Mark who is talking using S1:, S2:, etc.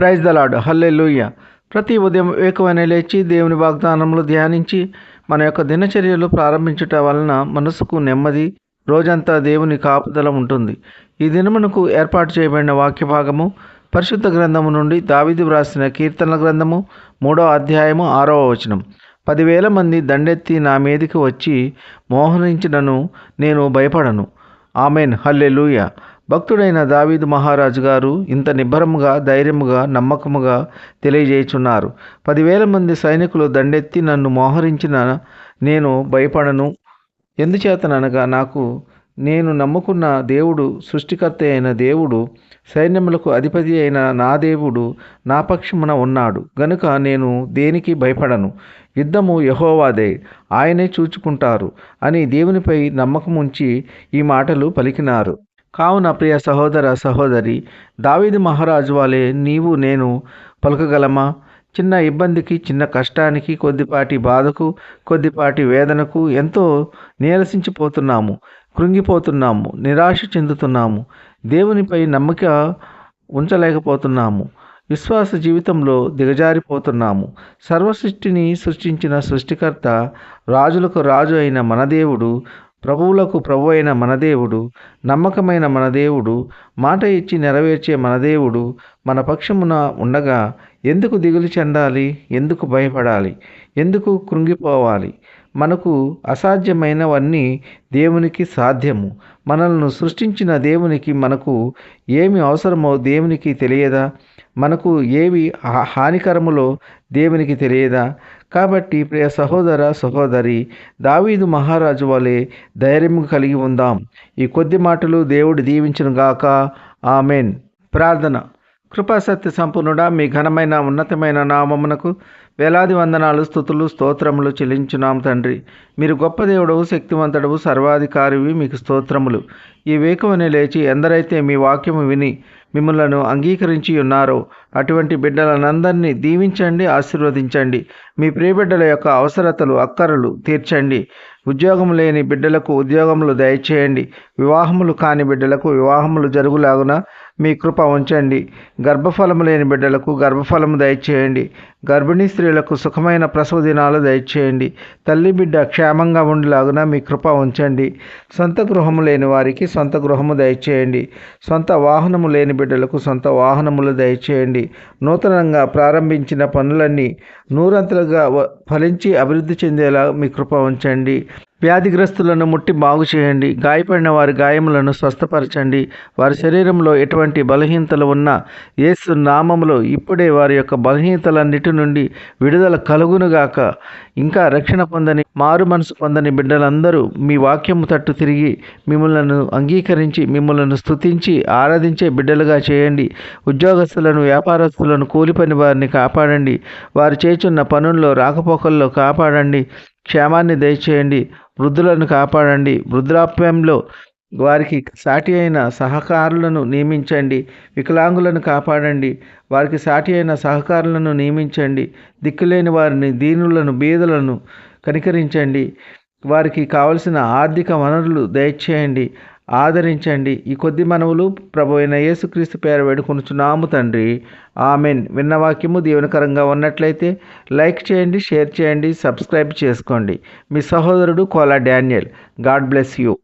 S1: Praise the lord హల్లే ప్రతి ఉదయం వేకువనే లేచి దేవుని వాగ్దానంలో ధ్యానించి మన యొక్క దినచర్యలు ప్రారంభించుట వలన మనసుకు నెమ్మది రోజంతా దేవుని కాపుదల ఉంటుంది. ఈ దినమునకు ఏర్పాటు చేయబడిన వాక్య భాగము పరిశుద్ధ గ్రంథము నుండి దావిది వ్రాసిన కీర్తనల గ్రంథము మూడో అధ్యాయము ఆరవ వచనం. పదివేల మంది దండెత్తి నా మీదికి వచ్చి మోహనించినను నేను భయపడను. ఆమెన్. హల్లెలూయ. భక్తుడైన దావీదు మహారాజు గారు ఇంత నిబ్బరముగా ధైర్యముగా నమ్మకముగా తెలియజేయుచున్నారు. పదివేల మంది సైనికులు దండెత్తి నన్ను మోహరించిన నేను భయపడను. ఎందుచేతననగా నాకు నేను నమ్ముకున్న దేవుడు సృష్టికర్త అయిన దేవుడు సైన్యములకు అధిపతి అయిన నా దేవుడు నా పక్షమున ఉన్నాడు. గనుక నేను దేనికి భయపడను? యుద్ధము యహోవాదే ఆయనే చూచుకుంటారు అని దేవునిపై నమ్మకం ఉంచి ఈ మాటలు పలికినారు. కావున ప్రియ సహోదర సహోదరి దావిది మహారాజు వాలే నీవు నేను పలకగలమా? చిన్న ఇబ్బందికి చిన్న కష్టానికి కొద్దిపాటి బాధకు కొద్దిపాటి వేదనకు ఎంతో నీరసించిపోతున్నాము కృంగిపోతున్నాము నిరాశ చెందుతున్నాము దేవునిపై నమ్మక ఉంచలేకపోతున్నాము విశ్వాస జీవితంలో దిగజారిపోతున్నాము. సర్వసృష్టిని సృష్టించిన సృష్టికర్త రాజులకు రాజు అయిన మన దేవుడు ప్రభువులకు ప్రభు అయిన మన దేవుడు నమ్మకమైన మన దేవుడు మాట ఇచ్చి నెరవేర్చే మన దేవుడు మన పక్షమున ఉండగా ఎందుకు దిగులు చెందాలి? ఎందుకు భయపడాలి? ఎందుకు కృంగిపోవాలి? మనకు అసాధ్యమైనవన్నీ దేవునికి సాధ్యము. మనల్ని సృష్టించిన దేవునికి మనకు ఏమి అవసరమో దేవునికి తెలియదా? మనకు ఏవి హానికరములో దేవునికి తెలియదా? కాబట్టి ప్రియ సహోదర సహోదరి దావీదు మహారాజు వలె ధైర్యం కలిగి ఉందాం. ఈ కొద్ది మాటలు దేవుడు దీవించును గాక. ఆమెన్. ప్రార్థన. కృపాసత్య సంపూర్ణుడా మీ ఘనమైన ఉన్నతమైన నామమునకు వేలాది వందనాలు స్థుతులు స్తోత్రములు చెల్లించున్నాం తండ్రి. మీరు గొప్ప దేవుడవు శక్తివంతుడవు సర్వాధికారివి మీకు స్తోత్రములు. ఈ వేకువని లేచి ఎందరైతే మీ వాక్యము విని మిమ్మలను అంగీకరించి ఉన్నారో. అటువంటి బిడ్డలనందరినీ దీవించండి ఆశీర్వదించండి. మీ ప్రియబిడ్డల యొక్క అవసరతలు అక్కరలు తీర్చండి. ఉద్యోగం లేని బిడ్డలకు ఉద్యోగములు దయచేయండి. వివాహములు కాని బిడ్డలకు వివాహములు జరుగులాగున మీ కృప ఉంచండి. గర్భఫలము లేని బిడ్డలకు గర్భఫలము దయచేయండి. గర్భిణీ స్త్రీలకు సుఖమైన ప్రసవ దినాలు దయచేయండి. తల్లి బిడ్డ క్షేమంగా ఉండేలాగున మీ కృప ఉంచండి. సొంత గృహము లేని వారికి సొంత గృహము దయచేయండి. సొంత వాహనము లేని బిడ్డలకు సొంత వాహనములు దయచేయండి. నూతనంగా ప్రారంభించిన పనులన్నీ నూరంతలుగా ఫలించి అభివృద్ధి చెందేలా మీ కృప ఉంచండి. వ్యాధిగ్రస్తులను ముట్టి బాగు చేయండి. గాయపడిన వారి గాయములను స్వస్థపరచండి. వారి శరీరంలో ఎటువంటి బలహీనతలు ఉన్నా యేసు నామములో ఇప్పుడే వారి యొక్క బలహీనతలన్నిటి నుండి విడుదల కలుగునుగాక. ఇంకా రక్షణ పొందని మారు మనసు పొందని బిడ్డలందరూ మీ వాక్యము తట్టు తిరిగి మిమ్మలను అంగీకరించి మిమ్మలను స్తుతించి ఆరాధించే బిడ్డలుగా చేయండి. ఉద్యోగస్తులను వ్యాపారస్తులను కూలిపని వారిని కాపాడండి. వారు చేచున్న పనుల్లో రాకపోకల్లో కాపాడండి. క్షేమాన్ని దయచేయండి వృద్ధులను కాపాడండి వృద్ధాప్యంలో వారికి సాటి అయిన సహకారులను నియమించండి వికలాంగులను కాపాడండి వారికి సాటి అయిన సహకారులను నియమించండి దిక్కులేని వారిని దీనులను బీదలను కనికరించండి వారికి కావలసిన ఆర్థిక వనరులు దయచేయండి. ఆదరించండి. ఈ కొద్ది మనవులు ప్రభు అయిన యేసుక్రీస్తు పేర వేడుకొనుచున్నాము తండ్రి. ఆమెన్. విన్న వాక్యము దీవెనకరంగా ఉన్నట్లయితే లైక్ చేయండి షేర్ చేయండి సబ్స్క్రైబ్ చేసుకోండి. మీ సహోదరుడు Kola Daniel. God bless you.